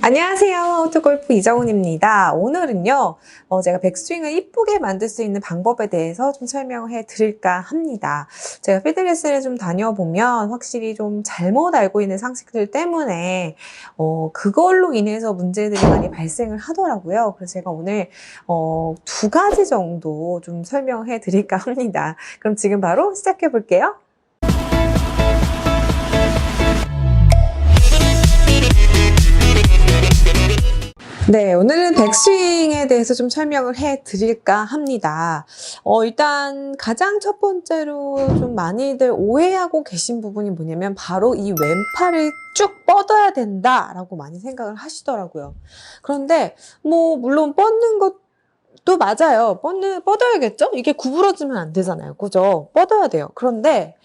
안녕하세요. 오토골프 이정훈입니다. 오늘은요, 어, 제가 백스윙을 이쁘게 만들 수 있는 방법에 대해서 좀 설명해 드릴까 합니다. 제가 피드레스를 좀 다녀보면 확실히 좀 잘못 알고 있는 상식들 때문에, 어, 그걸로 인해서 문제들이 많이 발생을 하더라고요. 그래서 제가 오늘, 어, 두 가지 정도 좀 설명해 드릴까 합니다. 그럼 지금 바로 시작해 볼게요. 네, 오늘은 백스윙에 대해서 좀 설명을 해 드릴까 합니다. 어, 일단 가장 첫 번째로 좀 많이들 오해하고 계신 부분이 뭐냐면 바로 이 왼팔을 쭉 뻗어야 된다라고 많이 생각을 하시더라고요. 그런데 뭐 물론 뻗는 것도 맞아요. 뻗는 뻗어야겠죠? 이게 구부러지면 안 되잖아요. 그죠? 뻗어야 돼요. 그런데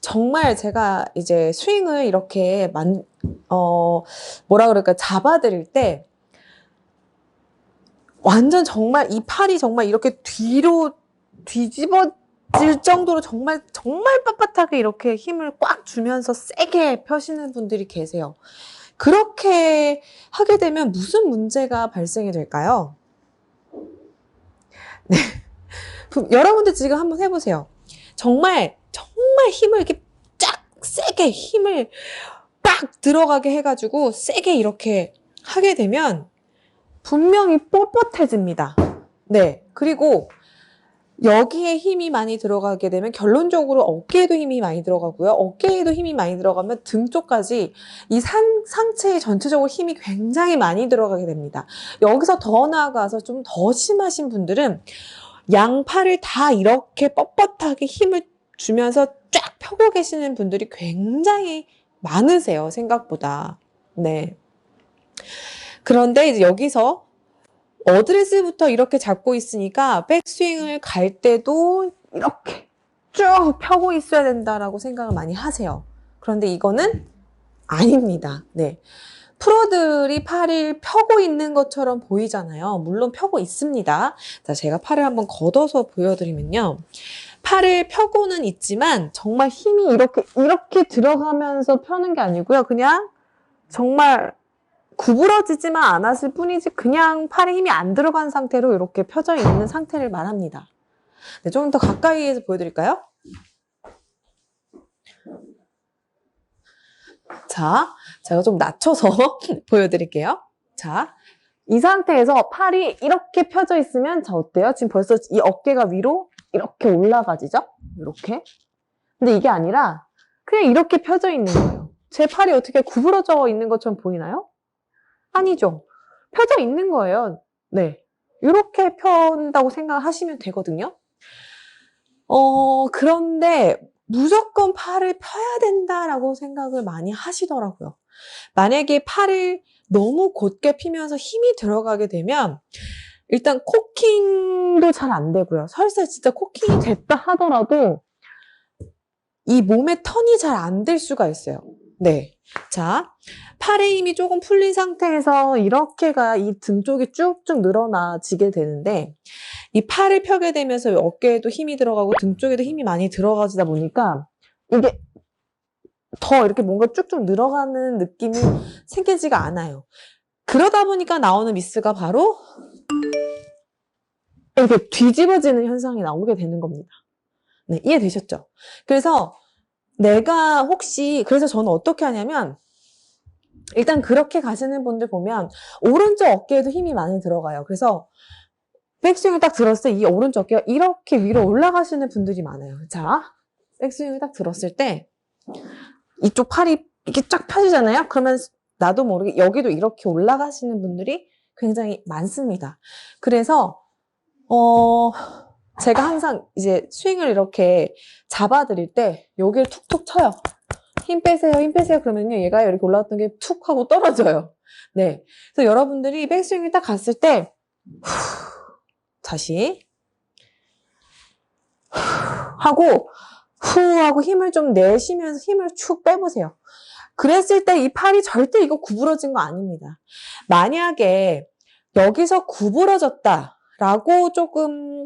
정말 제가 이제 스윙을 이렇게 만, 어, 뭐라 그럴까, 잡아드릴 때, 완전 정말 이 팔이 정말 이렇게 뒤로 뒤집어질 정도로 정말 정말 빳빳하게 이렇게 힘을 꽉 주면서 세게 펴시는 분들이 계세요. 그렇게 하게 되면 무슨 문제가 발생이 될까요? 네. 여러분들 지금 한번 해보세요. 정말 정말 힘을 이렇게 쫙 세게 힘을 빡 들어가게 해가지고 세게 이렇게 하게 되면 분명히 뻣뻣해집니다. 네. 그리고 여기에 힘이 많이 들어가게 되면 결론적으로 어깨에도 힘이 많이 들어가고요. 어깨에도 힘이 많이 들어가면 등 쪽까지 이 상, 상체에 전체적으로 힘이 굉장히 많이 들어가게 됩니다. 여기서 더 나아가서 좀 더 심하신 분들은 양 팔을 다 이렇게 뻣뻣하게 힘을 주면서 쫙 펴고 계시는 분들이 굉장히 많으세요. 생각보다. 네. 그런데 이제 여기서 어드레스부터 이렇게 잡고 있으니까 백스윙을 갈 때도 이렇게 쭉 펴고 있어야 된다라고 생각을 많이 하세요. 그런데 이거는 아닙니다. 네. 프로들이 팔을 펴고 있는 것처럼 보이잖아요. 물론 펴고 있습니다. 자, 제가 팔을 한번 걷어서 보여드리면요. 팔을 펴고는 있지만 정말 힘이 이렇게, 이렇게 들어가면서 펴는 게 아니고요. 그냥 정말 구부러지지만 않았을 뿐이지 그냥 팔에 힘이 안 들어간 상태로 이렇게 펴져 있는 상태를 말합니다. 네, 좀더 가까이에서 보여드릴까요? 자, 제가 좀 낮춰서 보여드릴게요. 자, 이 상태에서 팔이 이렇게 펴져 있으면 자 어때요? 지금 벌써 이 어깨가 위로 이렇게 올라가지죠? 이렇게. 근데 이게 아니라 그냥 이렇게 펴져 있는 거예요. 제 팔이 어떻게 구부러져 있는 것처럼 보이나요? 아니죠. 펴져 있는 거예요. 네. 이렇게 편다고 생각하시면 되거든요. 어, 그런데 무조건 팔을 펴야 된다라고 생각을 많이 하시더라고요. 만약에 팔을 너무 곧게 피면서 힘이 들어가게 되면 일단 코킹도 잘 안 되고요. 설사 진짜 코킹이 됐다 하더라도 이 몸의 턴이 잘 안 될 수가 있어요. 네. 자, 팔의 힘이 조금 풀린 상태에서 이렇게가 이 등 쪽이 쭉쭉 늘어나지게 되는데 이 팔을 펴게 되면서 어깨에도 힘이 들어가고 등 쪽에도 힘이 많이 들어가지다 보니까 이게 더 이렇게 뭔가 쭉쭉 늘어가는 느낌이 생기지가 않아요. 그러다 보니까 나오는 미스가 바로 이렇게 뒤집어지는 현상이 나오게 되는 겁니다. 네, 이해되셨죠? 그래서 내가 혹시 그래서 저는 어떻게 하냐면 일단 그렇게 가시는 분들 보면 오른쪽 어깨에도 힘이 많이 들어가요. 그래서 백스윙을 딱 들었을 때 이 오른쪽 어깨가 이렇게 위로 올라가시는 분들이 많아요. 자, 백스윙을 딱 들었을 때 이쪽 팔이 이렇게 쫙 펴지잖아요. 그러면 나도 모르게 여기도 이렇게 올라가시는 분들이 굉장히 많습니다. 그래서 어 제가 항상 이제 스윙을 이렇게 잡아드릴 때 여기를 툭툭 쳐요. 힘 빼세요, 힘 빼세요. 그러면요, 얘가 이렇게 올라왔던 게 툭 하고 떨어져요. 네. 그래서 여러분들이 백스윙을 딱 갔을 때, 후, 다시, 후, 하고, 후 하고 힘을 좀 내쉬면서 힘을 축 빼보세요. 그랬을 때 이 팔이 절대 이거 구부러진 거 아닙니다. 만약에 여기서 구부러졌다라고 조금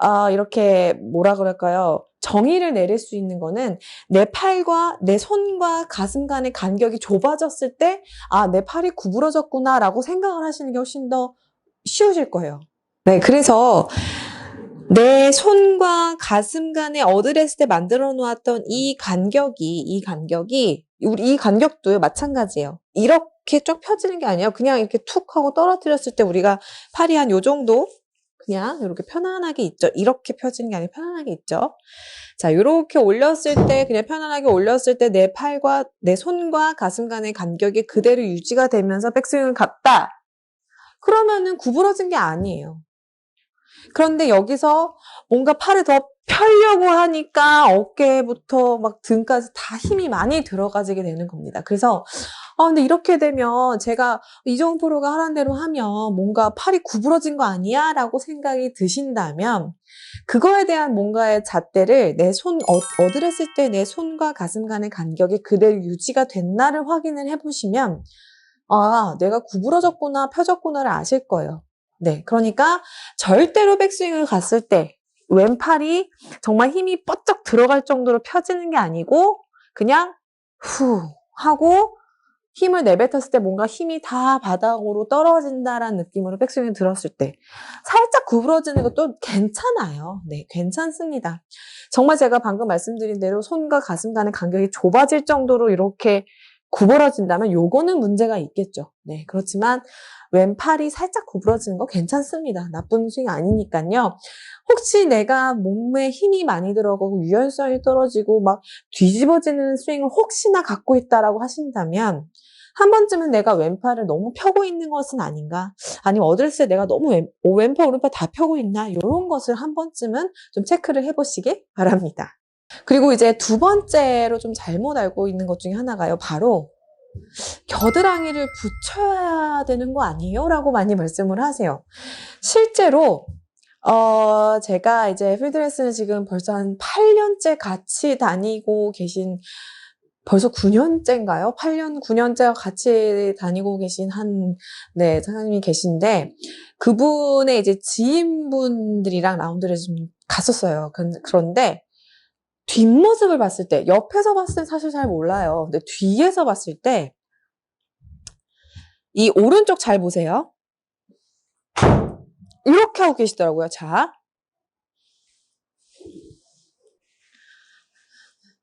아, 이렇게 뭐라 그럴까요? 정의를 내릴 수 있는 거는 내 팔과 내 손과 가슴 간의 간격이 좁아졌을 때, 아, 내 팔이 구부러졌구나 라고 생각을 하시는 게 훨씬 더 쉬우실 거예요. 네, 그래서 내 손과 가슴 간에 어드레스 때 만들어 놓았던 이 간격이, 이 간격이, 우리 이 간격도 마찬가지예요. 이렇게 쭉 펴지는 게 아니에요. 그냥 이렇게 툭 하고 떨어뜨렸을 때 우리가 팔이 한 요 정도 그냥 이렇게 편안하게 있죠. 이렇게 펴지는 게 아니라 편안하게 있죠. 자, 이렇게 올렸을 때, 그냥 편안하게 올렸을 때 내 팔과 내 손과 가슴 간의 간격이 그대로 유지가 되면서 백스윙을 갔다. 그러면은 구부러진 게 아니에요. 그런데 여기서 뭔가 팔을 더 펴려고 하니까 어깨부터 막 등까지 다 힘이 많이 들어가지게 되는 겁니다. 그래서 아 근데 이렇게 되면 제가 이정 프로가 하라는 대로 하면 뭔가 팔이 구부러진 거 아니야? 라고 생각이 드신다면 그거에 대한 뭔가의 잣대를 내 손, 어, 어드랬을 때 내 손과 가슴 간의 간격이 그대로 유지가 됐나를 확인을 해보시면 아, 내가 구부러졌구나, 펴졌구나를 아실 거예요. 네. 그러니까 절대로 백스윙을 갔을 때 왼팔이 정말 힘이 뻗쩍 들어갈 정도로 펴지는 게 아니고 그냥 후 하고 힘을 내뱉었을 때 뭔가 힘이 다 바닥으로 떨어진다라는 느낌으로 백스윙을 들었을 때 살짝 구부러지는 것도 괜찮아요. 네, 괜찮습니다. 정말 제가 방금 말씀드린 대로 손과 가슴 간의 간격이 좁아질 정도로 이렇게 구부러진다면 요거는 문제가 있겠죠. 네, 그렇지만 왼팔이 살짝 구부러지는 거 괜찮습니다. 나쁜 스윙 아니니까요. 혹시 내가 몸에 힘이 많이 들어가고 유연성이 떨어지고 막 뒤집어지는 스윙을 혹시나 갖고 있다라고 하신다면 한 번쯤은 내가 왼팔을 너무 펴고 있는 것은 아닌가? 아니면 어드레스에 내가 너무 왼, 왼팔, 오른팔 다 펴고 있나? 이런 것을 한 번쯤은 좀 체크를 해보시길 바랍니다. 그리고 이제 두 번째로 좀 잘못 알고 있는 것 중에 하나가요. 바로 겨드랑이를 붙여야 되는 거 아니에요? 라고 많이 말씀을 하세요. 실제로 어, 제가 이제 필드레슨을 지금 벌써 한 8년째 같이 다니고 계신 벌써 9년째인가요? 8년, 9년째 같이 다니고 계신 한, 네, 사장님이 계신데, 그분의 이제 지인분들이랑 라운드를 좀 갔었어요. 그- 그런데, 뒷모습을 봤을 때, 옆에서 봤을 땐 사실 잘 몰라요. 근데 뒤에서 봤을 때, 이 오른쪽 잘 보세요. 이렇게 하고 계시더라고요. 자.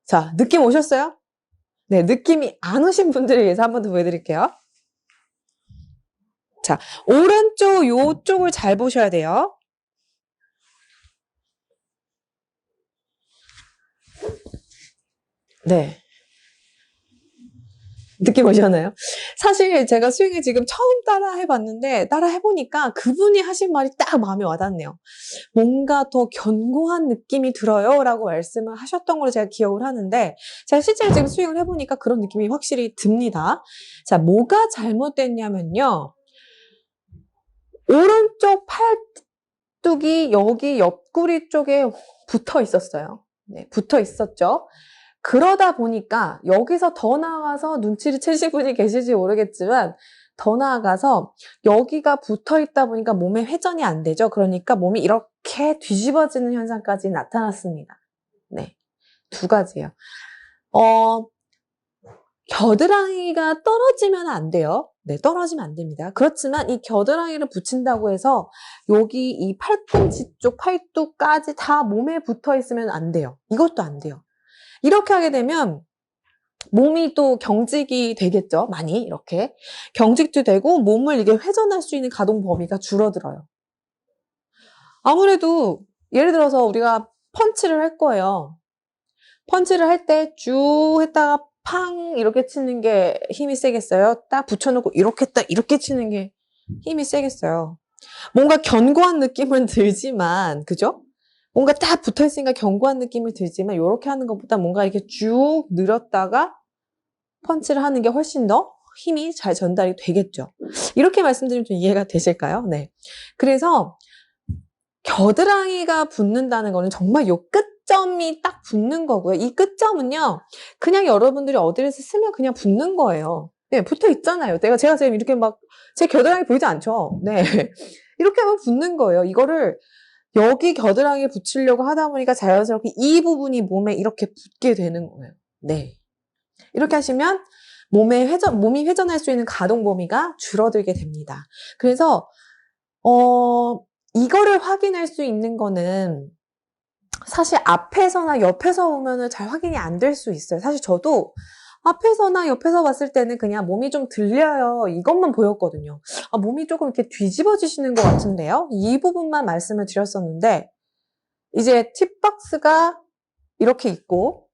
자, 느낌 오셨어요? 네, 느낌이 안 오신 분들을 위해서 한 번 더 보여드릴게요. 자, 오른쪽 요쪽을 잘 보셔야 돼요. 네. 느낌 오셨나요? 사실 제가 스윙을 지금 처음 따라 해봤는데, 따라 해보니까 그분이 하신 말이 딱 마음에 와닿네요. 뭔가 더 견고한 느낌이 들어요. 라고 말씀을 하셨던 걸로 제가 기억을 하는데, 제가 실제로 지금 스윙을 해보니까 그런 느낌이 확실히 듭니다. 자, 뭐가 잘못됐냐면요. 오른쪽 팔뚝이 여기 옆구리 쪽에 붙어 있었어요. 네, 붙어 있었죠. 그러다 보니까 여기서 더 나아가서 눈치를 채실 분이 계실지 모르겠지만 더 나아가서 여기가 붙어 있다 보니까 몸에 회전이 안 되죠. 그러니까 몸이 이렇게 뒤집어지는 현상까지 나타났습니다. 네. 두 가지예요. 어, 겨드랑이가 떨어지면 안 돼요. 네, 떨어지면 안 됩니다. 그렇지만 이 겨드랑이를 붙인다고 해서 여기 이 팔꿈치 쪽 팔뚝까지 다 몸에 붙어 있으면 안 돼요. 이것도 안 돼요. 이렇게 하게 되면 몸이 또 경직이 되겠죠. 많이 이렇게. 경직도 되고 몸을 이게 회전할 수 있는 가동 범위가 줄어들어요. 아무래도 예를 들어서 우리가 펀치를 할 거예요. 펀치를 할 때 쭉 했다가 팡 이렇게 치는 게 힘이 세겠어요? 딱 붙여놓고 이렇게 딱 이렇게 치는 게 힘이 세겠어요. 뭔가 견고한 느낌은 들지만 그죠? 뭔가 딱 붙어 있으니까 견고한 느낌이 들지만 이렇게 하는 것보다 뭔가 이렇게 쭉 늘었다가 펀치를 하는 게 훨씬 더 힘이 잘 전달이 되겠죠. 이렇게 말씀드리면 좀 이해가 되실까요? 네. 그래서 겨드랑이가 붙는다는 거는 정말 요 끝점이 딱 붙는 거고요. 이 끝점은요, 그냥 여러분들이 어디를 쓰면 그냥 붙는 거예요. 네, 붙어 있잖아요. 내가 제가 지금 이렇게 막 제 겨드랑이 보이지 않죠? 네. 이렇게 하면 붙는 거예요. 이거를 여기 겨드랑이를 붙이려고 하다 보니까 자연스럽게 이 부분이 몸에 이렇게 붙게 되는 거예요. 네. 이렇게 하시면 몸에 회전, 몸이 회전할 수 있는 가동 범위가 줄어들게 됩니다. 그래서, 어, 이거를 확인할 수 있는 거는 사실 앞에서나 옆에서 보면은 잘 확인이 안 될 수 있어요. 사실 저도 앞에서나 옆에서 봤을 때는 그냥 몸이 좀 들려요. 이것만 보였거든요. 아, 몸이 조금 이렇게 뒤집어지시는 것 같은데요. 이 부분만 말씀을 드렸었는데, 이제 팁박스가 이렇게 있고,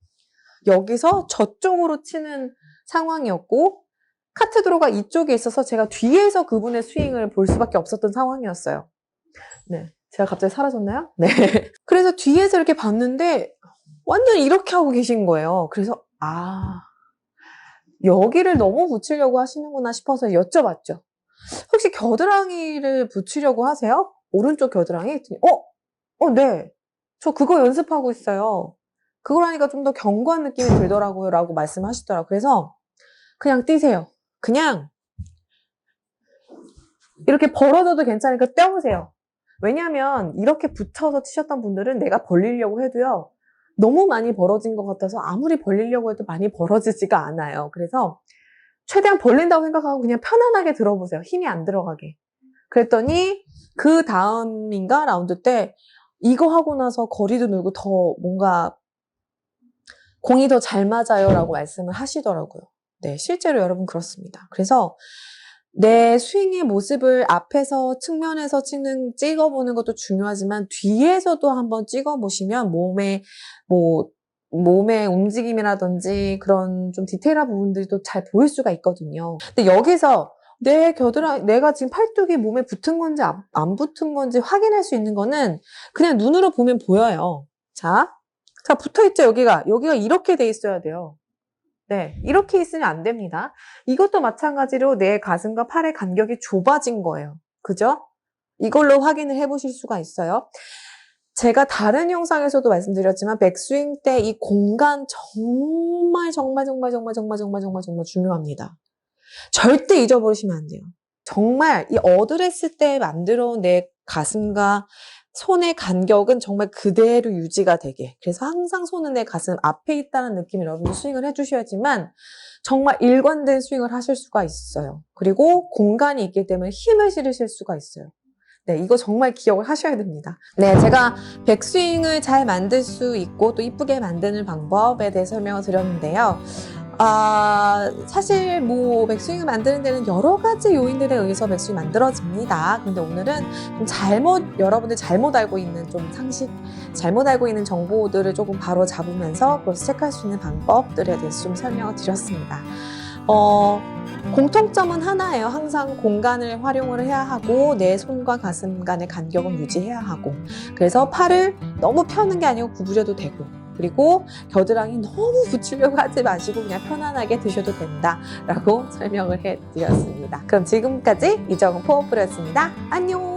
여기서 저쪽으로 치는 상황이었고, 카테드로가 이쪽에 있어서 제가 뒤에서 그분의 스윙을 볼 수밖에 없었던 상황이었어요. 네. 제가 갑자기 사라졌나요? 네. 그래서 뒤에서 이렇게 봤는데, 완전 이렇게 하고 계신 거예요. 그래서, 아, 여기를 너무 붙이려고 하시는구나 싶어서 여쭤봤죠. 혹시 겨드랑이를 붙이려고 하세요? 오른쪽 겨드랑이? 어? 어, 네. 저 그거 연습하고 있어요. 그걸 하니까 좀 더 견고한 느낌이 들더라고요. 라고 말씀하시더라고요. 그래서 그냥 뛰세요. 그냥 이렇게 벌어져도 괜찮으니까 떼보세요. 왜냐하면 이렇게 붙여서 치셨던 분들은 내가 벌리려고 해도요. 너무 많이 벌어진 것 같아서 아무리 벌리려고 해도 많이 벌어지지가 않아요. 그래서 최대한 벌린다고 생각하고 그냥 편안하게 들어보세요. 힘이 안 들어가게. 그랬더니 그 다음인가 라운드 때 이거 하고 나서 거리도 늘고 더 뭔가 공이 더 잘 맞아요 라고 말씀을 하시더라고요. 네, 실제로 여러분 그렇습니다. 그래서 내 스윙의 모습을 앞에서 측면에서 찍는 찍어보는 것도 중요하지만 뒤에서도 한번 찍어보시면 몸의 뭐 몸의 움직임이라든지 그런 좀 디테일한 부분들도 잘 보일 수가 있거든요. 근데 여기서 내 겨드랑이 내가 지금 팔뚝이 몸에 붙은 건지 안, 안 붙은 건지 확인할 수 있는 거는 그냥 눈으로 보면 보여요. 자, 자 붙어 있죠 여기가 여기가 이렇게 돼 있어야 돼요. 네, 이렇게 있으면 안 됩니다. 이것도 마찬가지로 내 가슴과 팔의 간격이 좁아진 거예요. 그죠? 이걸로 확인을 해보실 수가 있어요. 제가 다른 영상에서도 말씀드렸지만 백스윙 때 이 공간 정말 정말 정말 정말 정말 정말 정말 정말 중요합니다. 절대 잊어버리시면 안 돼요. 정말 이 어드레스 때 만들어 온 내 가슴과 손의 간격은 정말 그대로 유지가 되게. 그래서 항상 손은 내 가슴 앞에 있다는 느낌을 여러분들 스윙을 해주셔야지만 정말 일관된 스윙을 하실 수가 있어요. 그리고 공간이 있기 때문에 힘을 실으실 수가 있어요. 네, 이거 정말 기억을 하셔야 됩니다. 네, 제가 백스윙을 잘 만들 수 있고 또 이쁘게 만드는 방법에 대해 설명을 드렸는데요. 아, 사실 뭐 백스윙을 만드는 데는 여러 가지 요인들에 의해서 백스윙이 만들어집니다. 근데 오늘은 좀 잘못, 여러분들 잘못 알고 있는 좀 상식, 잘못 알고 있는 정보들을 조금 바로 잡으면서 그것을 체크할 수 있는 방법들에 대해서 좀 설명을 드렸습니다. 어, 공통점은 하나예요. 항상 공간을 활용을 해야 하고 내 손과 가슴 간의 간격은 유지해야 하고 그래서 팔을 너무 펴는 게 아니고 구부려도 되고 그리고 겨드랑이 너무 붙이려고 하지 마시고 그냥 편안하게 드셔도 된다라고 설명을 해드렸습니다. 그럼 지금까지 이정은 포어프였습니다. 안녕!